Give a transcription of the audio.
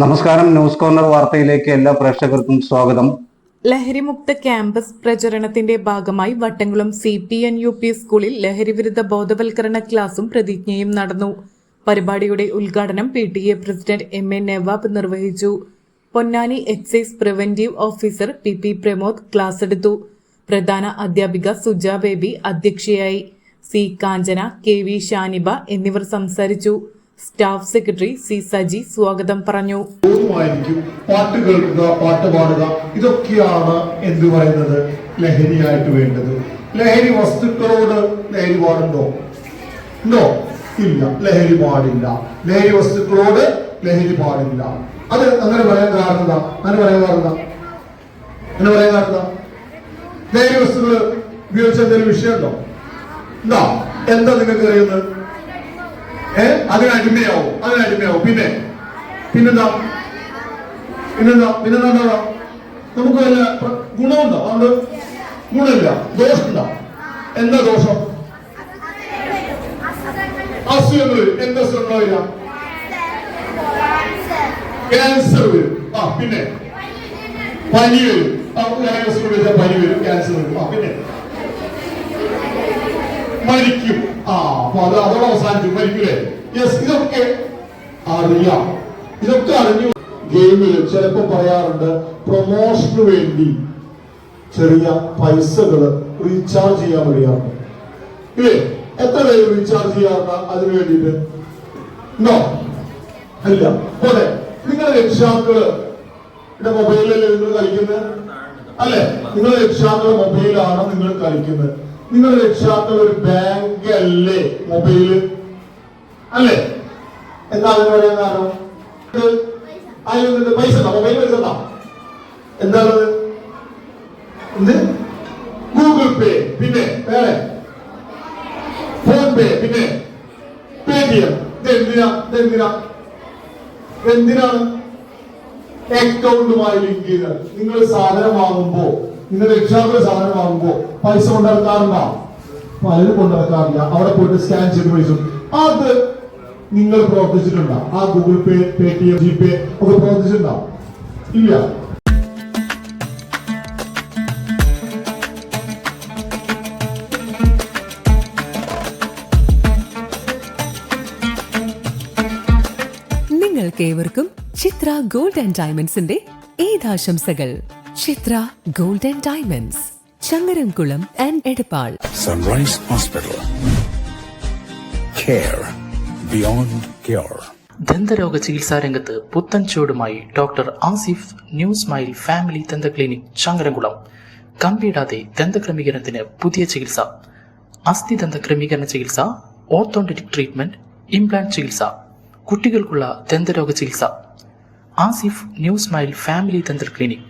നമസ്കാരം news corner വാർത്തയിലേക്ക് എല്ലാ പ്രേക്ഷകർക്കും സ്വാഗതം. ലഹരിമുക്ത ക്യാമ്പസ് പ്രചരണത്തിന്റെ ഭാഗമായി Vattamkulam C P N U P സ്കൂളിൽ ലഹരിവിരുദ്ധ ബോധവൽക്കരണ ക്ലാസും പ്രതിജ്ഞയും നടന്നു. പരിപാടിയുടെ ഉദ്ഘാടനം P T A president M A Nawab നിർവഹിച്ചു. Ponnani excise preventive officer P P Pramod class എടുത്തു. പ്രധാന അധ്യാപിക സുജ ബേബി അധ്യക്ഷയായി. C Kanchana K V Shaniba എന്നിവർ സംസാരിച്ചു. സ്റ്റാഫ് സെക്രട്ടറി സി സജി സ്വാഗതം പറഞ്ഞു. പാട്ട് കേൾക്കുക പാട്ട് പാടുക. ഇതൊക്കെയാണ് എന്ത് പറയുന്നത്? ലഹരിയായിട്ട് വേണ്ടത്. ലഹരി വസ്തുക്കളോട് ലഹരി പാടുണ്ടോ? ഉണ്ടോ? ഇല്ല. ലഹരി പാടില്ല. ലഹരി വസ്തുക്കളോട് ലഹരി പാടില്ല. അത് അങ്ങനെ പറയാൻ കാരണം അങ്ങനെ പറയാൻ കാരണം അങ്ങനെ പറയാൻ കാരണം ലഹരി വസ്തുക്കൾ ഉപയോഗിച്ച എന്തെങ്കിലും വിഷയമുണ്ടോ? എന്താ? എന്താ നിങ്ങൾക്ക് അറിയുന്നത് ഏ? അതിന് അടിമയാവും. അതിന് അടിമയാവും. പിന്നെ? പിന്നെന്താ? പിന്നെന്താ? പിന്നെന്താ ഉണ്ടാവുക? നമുക്ക് വല്ല ഗുണമുണ്ടോ? അതുകൊണ്ട് ഗുണമില്ല. ദോഷമുണ്ടോ? എന്താ ദോഷം? അസുഖങ്ങൾ എന്താ അസുഖങ്ങൾ വരിക ക്യാൻസർ വരും. ആ പിന്നെ? പനി വരും. ആ ക്യാൻസർ വരും പനി വരും. ക്യാൻസർ വരും. ആ പിന്നെ? മരിക്കും. ആ അപ്പൊ അത് അതോടെ അവസാനിച്ചു മരിക്കൂലേ യെസ് ഇതൊക്കെ അറിയാം. ഇതൊക്കെ അറിഞ്ഞു. ഗെയിമിൽ ചിലപ്പോ പറയാറുണ്ട് പ്രൊമോഷന് വേണ്ടി ചെറിയ പൈസകൾ റീചാർജ് ചെയ്യാൻ പറയാറുണ്ട് ഇല്ലേ? എത്ര പേര് റീചാർജ് ചെയ്യാറുണ്ട് അതിനു വേണ്ടിയിട്ട്? അല്ല പോട്ടെ. നിങ്ങളുടെ രക്ഷിതാക്കൾ മൊബൈലല്ലേ നിങ്ങൾ കളിക്കുന്നത്? അല്ലെ? നിങ്ങളുടെ രക്ഷിതാക്കളുടെ മൊബൈലാണ് നിങ്ങൾ കളിക്കുന്നത്. നിങ്ങളുടെ രക്ഷാത്ത ഒരു ബാങ്ക് അല്ലേ? മൊബൈൽ അല്ലേ? എന്താ അതിന് പറയാൻ കാരണം? പൈസ മൊബൈൽ പൈസ എന്താണത്? എന്ത്? ഗൂഗിൾ പേ പിന്നെ വേറെ? ഫോൺ പേ പിന്നെ പേടിഎം ഇതെന്തിനാ? ഇതെന്തിനാ? എന്തിനാണ് അക്കൗണ്ടുമായി ലിങ്ക് ചെയ്ത് നിങ്ങൾ സാധനം വാങ്ങുമ്പോ നിങ്ങൾ എക്സാമ്പിൾ സാധനം വാങ്ങുമ്പോ പൈസ കൊണ്ടിറക്കാറുണ്ടോ പലരും കൊണ്ടിറക്കാറില്ല അവിടെ പോയിട്ട് സ്കാൻ ചെയ്ത് പൈസ അത് നിങ്ങൾ പ്രവർത്തിച്ചിട്ടുണ്ടോ? ആ Google pay Paytm G pay ഒക്കെ പ്രവർത്തിച്ചിട്ടുണ്ടോ? ഇല്ല. നിങ്ങൾക്കേവർക്കും ചിത്ര ഗോൾഡ് ആൻഡ് ഡയമണ്ട്സിന്റെ ഈദാശംസകൾ Chithra gold and diamonds Changaramkulam and Edappal. Sunrise hospital care beyond care ദന്തരോഗ ചികിത്സാ രംഗത്ത് പുത്തൻ ചൂടുമായി doctor Asif new smile family ദന്ത ക്ലിനിക് ചങ്ങരംകുളം കമ്പിയിടാതെ ദന്തക്രമീകരണത്തിന് പുതിയ ചികിത്സ. അസ്ഥി ദന്ത ക്രമീകരണ ചികിത്സ ഓർത്തോണ്ടിക് ട്രീറ്റ്മെന്റ് ഇംപ്ലാന്റ് ചികിത്സ. കുട്ടികൾക്കുള്ള ദന്തരോഗ ചികിത്സ. Asif new smile family dental clinic.